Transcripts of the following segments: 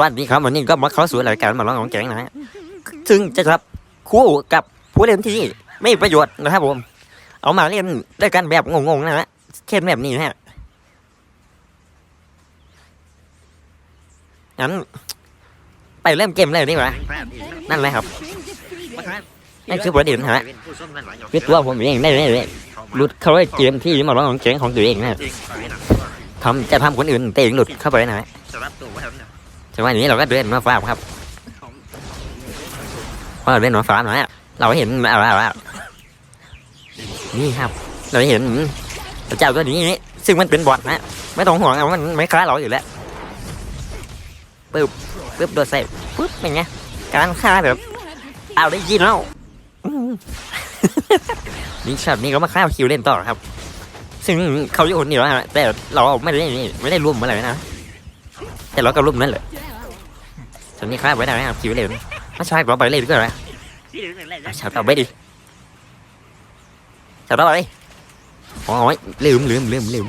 วัสดีครับวันนี้ก็มาเข้าสู่รายการมาร้องของแกงนะฮะซึ่งจะครับคู่กับผู้เล่นที่ไม่มีประโยชน์นะครับผม เอามาเล่นด้วยกันแบบงงๆนะฮะเช่นแบบนี้นะฮะงั้นไปเริ่มเกมเลยดีกว่านั่นแหละครับนั่นคือประเด็นฮะคือตัวผมเองได้เลยหลุดเข้าไปเกมที่มาร้องของแกงของตัวเองนะทำจะทำคนอื่นเตะหลุดเข้าไปนะฮะ จังหวะนี้เราก็เดินมาฟาร์มครับพอเราเดินมาฟาร์มนะเราเห็นอะไรอะไรนี่ครับ เราเห็นเจ้าตัวนี้ซึ่งมันเป็นบอทนะไม่ต้องห่วงมันไม่คล้ายเราอยู่แล้วปึ๊บปึ๊บโดดใส่ปึ๊บเป็นไงการฆ่าแบบเอาได้ยินแล้วนี่ช็อตนี้ก็มาฆ่าคิวเล่นต่อครับ ซึ่งเขาอยู่คนเดียวนะแต่เราไม่ได้ไม่ได้ร่วมอะไรนะแต่เราก็ร่วมนั่นแหละ ตอนนี้ครับไว้ได้ไหมครับคิวเลยไม่ใช่เราไปเลยดีกว่าไหมชาวต่อไปดิชาวต่อไปโอ้ยลืมลืมลืมลืม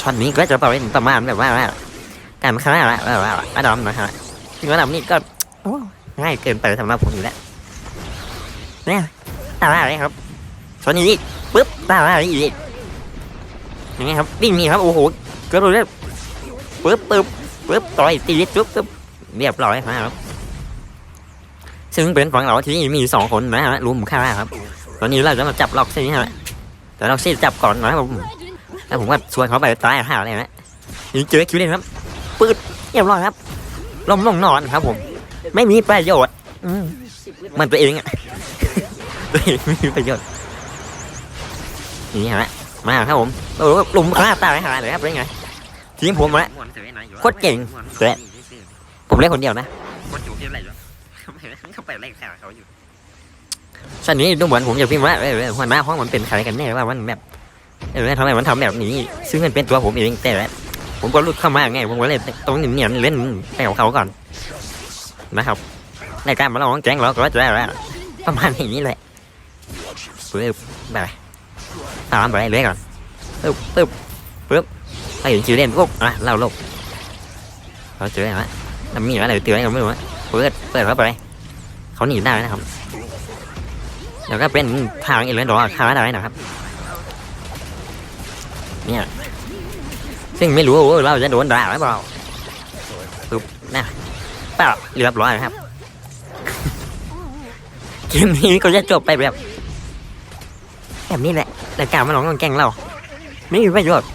ช็อตนี้ก็จะไปประมาณแบบว่าการฆ่าละแบบว่าอดัมนะครับที่ว่าอดัมนี่ก็ง่ายเกินไปสำหรับผมอยู่แล้วเนี่ยตาอะไรครับช็อตนี้ปึ๊บตาอะไรอีกอยังไงครับวิ่งมีครับโอ้โหเกิดอะไรปึ๊บปึ๊บปึ๊บต่อยตีปุ๊บปุ๊บ เรียบร้อยครับซึ่งเป็นฝั่งเราที่มีสองคนนะฮะรุมฆ่าครับ ตอนนี้เราจะมาจับล็อกซี่ฮะแต่ล็อกซี่จับก่อนนะครับผมแล้วผมก็ชวนเขาไปตายห่าเลยนะนี่เจอคิวเล่นครับปืดเรียบร้อยครับล้มลงนอนครับผม ไม่มีประโยชน์อืมันตัวเองอะตัวเองไม่มีประโยชน์นี่ฮะมาครับผมโอ้หลุมฆ่าตายห่าเลยครับเป็นไงทีมผมนะโคตรเก่งแต่ ผมเล่นคนเดียวนะคนอยู่ที่อะไรอยู่เขาไปไล่ข่าวเขาอยู่ตอนนี้ดูเหมือนผมอยากพิมพ์ว่าเออหัวหน้าห้องมันเป็นใครกันแน่ว่ามันแบบเออทำไมมันทำแบบนี้ ซึ่งมันเป็นตัวผมเองแต่ละผมก็รุดเข้ามาไงผมก็เลยต้องเนียนๆเล่นไปกับเขาก่อนนะครับในการมาลองแจ้งเราก็จะได้แล้วประมาณอย่างนี้แหละปึ๊บไปตามไปเรื่อยก่อนปึ๊บปึ๊บปึ๊บไปเห็นชื่อเล่นปุ๊บอะเราลบเราเจอแล้ว น้ำมีอะไรเตือนกันไม่รู้เปิดเปิดเข้าไปเขาหนีได้นะครับแล้วก็เป็นทางอีกแล้วดอกค้าได้นะครับ เนี่ยซึ่งไม่รู้ว่าเราจะโดนด่าหรือเปล่าปึ๊บนะเปล่าเรียบร้อยครับเกมนี้ก็จะจบไปแบบแบบนี้แหละรายการมาลองกองแกงเรา ไม่มีประโยชน์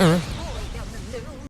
อืม